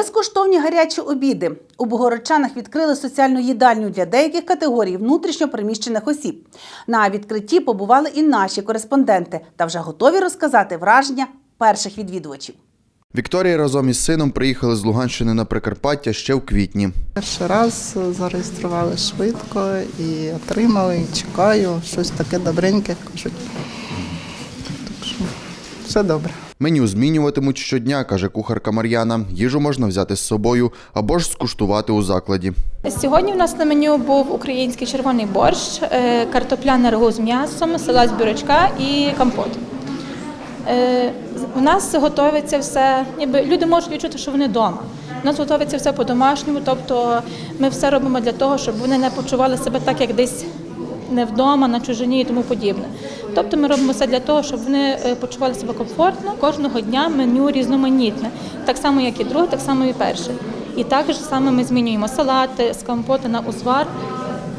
Безкоштовні гарячі обіди. У Богородчанах відкрили соціальну їдальню для деяких категорій внутрішньо переміщених осіб. На відкритті побували і наші кореспонденти та вже готові розказати враження перших відвідувачів. Вікторія разом із сином приїхали з Луганщини на Прикарпаття ще в квітні. Перший раз зареєстрували швидко і отримали, і чекаю, щось таке добреньке кажуть. Так що все добре. Меню змінюватимуть щодня, каже кухарка Мар'яна. Їжу можна взяти з собою або ж скуштувати у закладі. Сьогодні в нас на меню був український червоний борщ, е, картопляне рагу з м'ясом, салат з бурячка і компот. Е, У нас готується все, ніби люди можуть відчути, що вони вдома. У нас готується все по-домашньому, тобто ми все робимо для того, щоб вони не почували себе так, як десь не вдома, на чужині і тому подібне. Тобто ми робимо все для того, щоб вони е, почували себе комфортно. Кожного дня меню різноманітне, так само, як і друге, так само і перше. І також саме ми змінюємо салати з компота на узвар,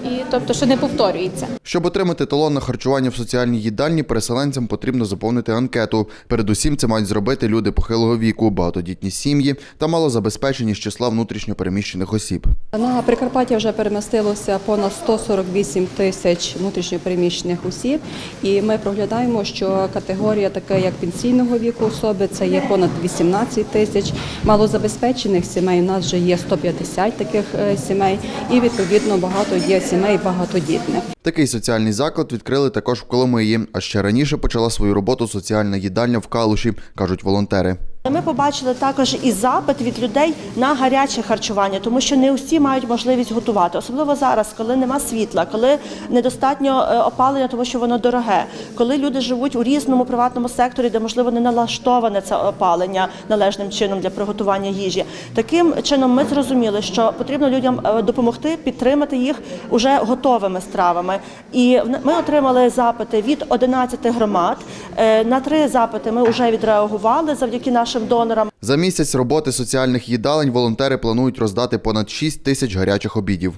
і тобто, що не повторюється. Щоб отримати талон на харчування в соціальній їдальні, переселенцям потрібно заповнити анкету. Передусім, це мають зробити люди похилого віку, багатодітні сім'ї та малозабезпечені з числа внутрішньо переміщених осіб. На Прикарпаття вже перемістилося понад 148 тисяч внутрішньопереміщених осіб, і ми проглядаємо, що категорія така, як пенсійного віку особи, це є понад 18 тисяч. Малозабезпечених сімей у нас вже є 150 таких е, сімей, і відповідно багато є сімей багатодітних. Такий соціальний заклад відкрили також в Коломиї. А ще раніше почала свою роботу соціальна їдальня в Калуші, кажуть волонтери. Ми побачили також і запит від людей на гаряче харчування, тому що не усі мають можливість готувати, особливо зараз, коли нема світла, коли недостатньо е, опалення, тому що воно дороге, коли люди живуть у різному приватному секторі, де можливо не налаштоване це опалення належним чином для приготування їжі. Таким чином ми зрозуміли, що потрібно людям е, допомогти підтримати їх уже готовими стравами. І ми отримали запити від 11 громад. Е, На три запити ми вже відреагували завдяки нашим донорам. За місяць роботи соціальних їдалень волонтери планують роздати понад 6 тисяч гарячих обідів.